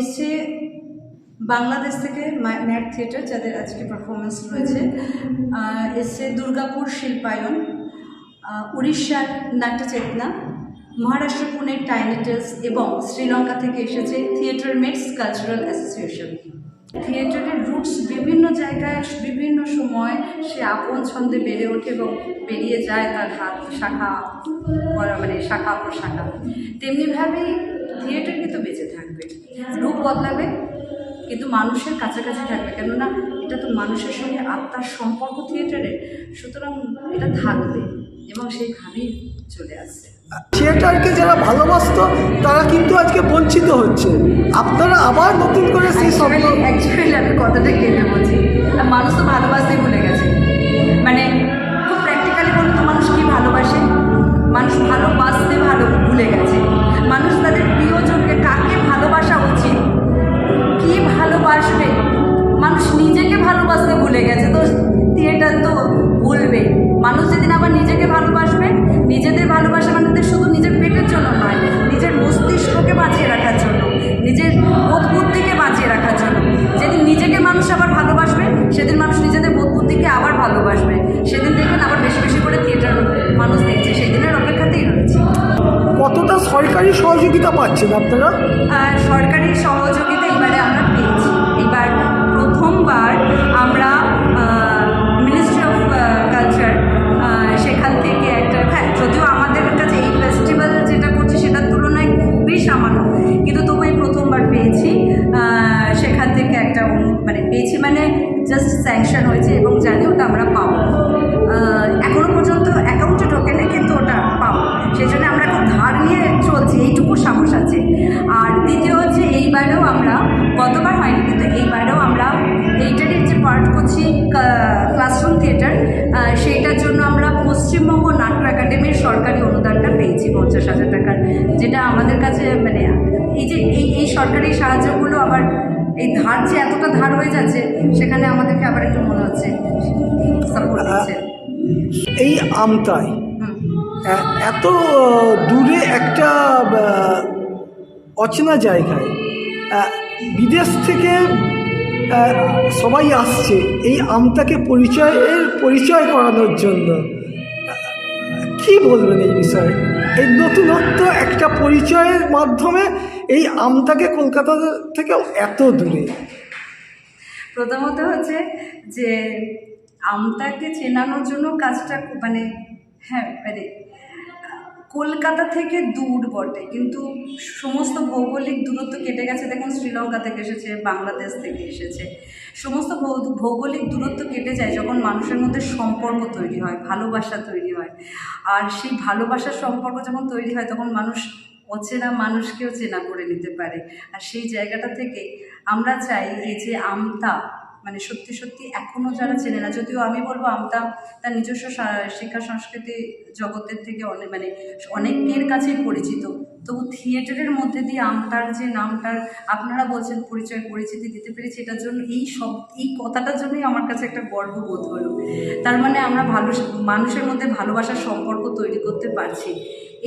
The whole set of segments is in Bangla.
এসছে বাংলাদেশ থেকে ম্যাট থিয়েটার যাদের আজকে পারফরমেন্স রয়েছে এসছে দুর্গাপুর শিল্পায়ন উড়িষ্যার নাট্যচেতনা মহারাষ্ট্র পুনের টাইনিটাস এবং শ্রীলঙ্কা থেকে এসেছে থিয়েটার মেটস কালচারাল অ্যাসোসিয়েশন। থিয়েটারের রুটস বিভিন্ন জায়গায়, বিভিন্ন সময় সে আপন ছন্দে বেড়ে ওঠে এবং বেরিয়ে যায় তার হাত শাখা মানে শাখা প্রশাখা। তেমনিভাবেই থিয়েটার কিন্তু বেঁচে থাকবে। রূপ বদলাবে কিন্তু মানুষের কাছাকাছি থাকবে। কেননা এটা তো মানুষের সঙ্গে আত্মার সম্পর্ক থিয়েটারে সুতরাং এটা থাকবে এবং সেইভাবেই চলে আসছে থিয়েটারকে যারা ভালোবাসতো তারা কিন্তু আজকে বঞ্চিত হচ্ছে। আপনারা আবার নতুন করে সেই স্বপ্ন অ্যাকচুয়ালি আমি কথাটা কেটে বলছি। মানুষ তো ভালোবাসতেই ভুলে গেছে। মানে খুব প্র্যাকটিক্যালি বলুন তো মানুষ কি ভালোবাসে? সেদিন মানুষ নিজেদের বোধ বুদ্ধিকে আবার ভালোবাসবে সেদিন দেখবেন আবার বেশি বেশি করে থিয়েটার মানুষ দেখছে। সেই দিনের অপেক্ষাতেই রয়েছে। কতটা সরকারি সহযোগিতা পাচ্ছেন আপনারা? সরকারি সহযোগিতা এবারে আমরা পেয়েছি। এবার প্রথমবার আমরা জাস্ট স্যাংশন হয়েছে এবং জানি ওটা আমরা পাবো। আহ, এখনও পর্যন্ত অ্যাকাউন্টে ঢোকে না কিন্তু ওটা পাবো। সেই জন্য আমরা এখন ধার নিয়ে চলছি এইটুকু সাহস আছে। আর দ্বিতীয় হচ্ছে এইবারেও আমরা গতবার হয়নি কিন্তু এইবারেও আমরা এইটারের যে পার্ট করছি ক্লাসরুম থিয়েটার সেইটার জন্য আমরা পশ্চিমবঙ্গ নাট্য একাডেমির সরকারি অনুদানটা পেয়েছি পঞ্চাশ হাজার টাকার যেটা আমাদের কাছে মানে এই যে এই এই সরকারি সাহায্যগুলো আবার এই ধার যে এতটা ধার হয়ে যাচ্ছে সেখানে আমাদেরকে আবার একটু মনে হচ্ছে সাপোর্ট এই আমতায় এত দূরে একটা অচেনা জায়গায় বিদেশ থেকে সবাই আসছে এই আমতাকে পরিচয়ের পরিচয় করানোর জন্য কি বলবেন এই বিষয়ে? এই নতুনত্ব একটা পরিচয়ের মাধ্যমে এই আমতাকে কলকাতা থেকে এত দূরে। প্রথমত হচ্ছে যে আমটাকে চেনানোর জন্য কাজটা মানে হ্যাঁ মানে কলকাতা থেকে দূর বটে। কিন্তু সমস্ত ভৌগোলিক দূরত্ব কেটে গেছে। দেখুন, শ্রীলঙ্কা থেকে এসেছে, বাংলাদেশ থেকে এসেছে। সমস্ত ভৌগোলিক দূরত্ব কেটে যায় যখন মানুষের মধ্যে সম্পর্ক তৈরি হয়, ভালোবাসা তৈরি হয়। আর সেই ভালোবাসার সম্পর্ক যখন তৈরি হয়, তখন মানুষ অচেনা মানুষকেও চেনা করে নিতে পারে। আর সেই জায়গাটা থেকে আমরা চাই এই যে আমতা মানে সত্যি সত্যি এখনও যারা চেনে না, যদিও আমি বলব আমতা তার নিজস্ব শিক্ষা সংস্কৃতি জগতের থেকে অনেক মানে অনেকের কাছেই পরিচিত। তবু থিয়েটারের মধ্যে দিয়ে আমতার যে নামটার আপনারা বলছেন, পরিচয়, পরিচিতি দিতে পেরেছি, এটার জন্য এই সব, এই কথাটার জন্যই আমার কাছে একটা গর্ববোধ হলো। তার মানে আমরা ভালো, মানুষের মধ্যে ভালোবাসার সম্পর্ক তৈরি করতে পারছি।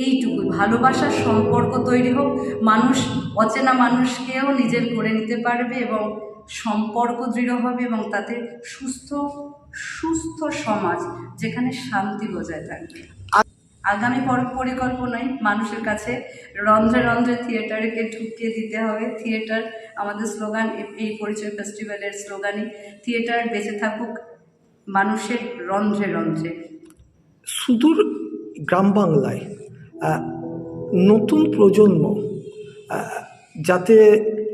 এইটুকুই, ভালোবাসার সম্পর্ক তৈরি হোক, মানুষ, অচেনা মানুষকেও নিজের করে নিতে পারবে এবং সম্পর্ক দৃঢ় হবে এবং তাতে সুস্থ সুস্থ সমাজ যেখানে শান্তি বজায় থাকবে। আগামী পর- পরিকল্পনায় মানুষের কাছে রন্ধ্রে রন্ধ্রে থিয়েটারকে ঢুকিয়ে দিতে হবে। থিয়েটার আমাদের স্লোগান, এই পরিচয় ফেস্টিভ্যালের স্লোগানই, থিয়েটার বেঁচে থাকুক মানুষের রন্ধ্রে রন্ধ্রে। সুদূর গ্রাম বাংলায় নতুন প্রজন্ম যাতে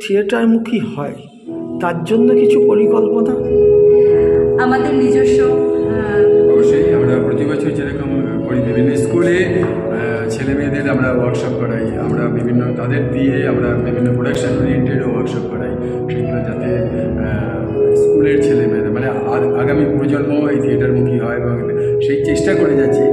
থিয়েটারমুখী হয় তার জন্য কিছু পরিকল্পনা? আমাদের নিজস্ব অবশ্যই আমরা প্রতি বছর যেরকম করি বিভিন্ন স্কুলে ছেলে মেয়েদের আমরা ওয়ার্কশপ করাই আমরা বিভিন্ন তাদের দিয়ে আমরা বিভিন্ন প্রোডাকশন ওরিয়েন্টেডও ওয়ার্কশপ করাই সেগুলো যাতে স্কুলের ছেলে মেয়েদের মানে আগামী প্রজন্ম এই থিয়েটারমুখী হয় এবং সেই চেষ্টা করে যাচ্ছি।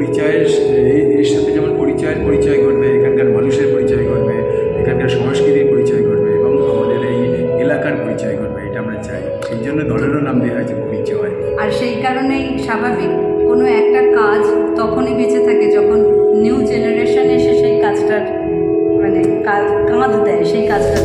পরিচয়ের এই এর সাথে যেমন পরিচয়ের পরিচয় ঘটবে, এখানকার মানুষের পরিচয় ঘটবে, এখানকার সংস্কৃতির পরিচয় ঘটবে এবং আমাদের এই এলাকার পরিচয় ঘটবে, এটা আমরা চাই। সেই জন্য দলেরও নাম দেওয়া হয়েছে পরিচয়। আর সেই কারণেই স্বাভাবিক, কোনো একটা কাজ তখনই বেঁচে থাকে যখন নিউ জেনারেশন এসে সেই কাজটার মানে কাঁধ দেয়, সেই কাজটা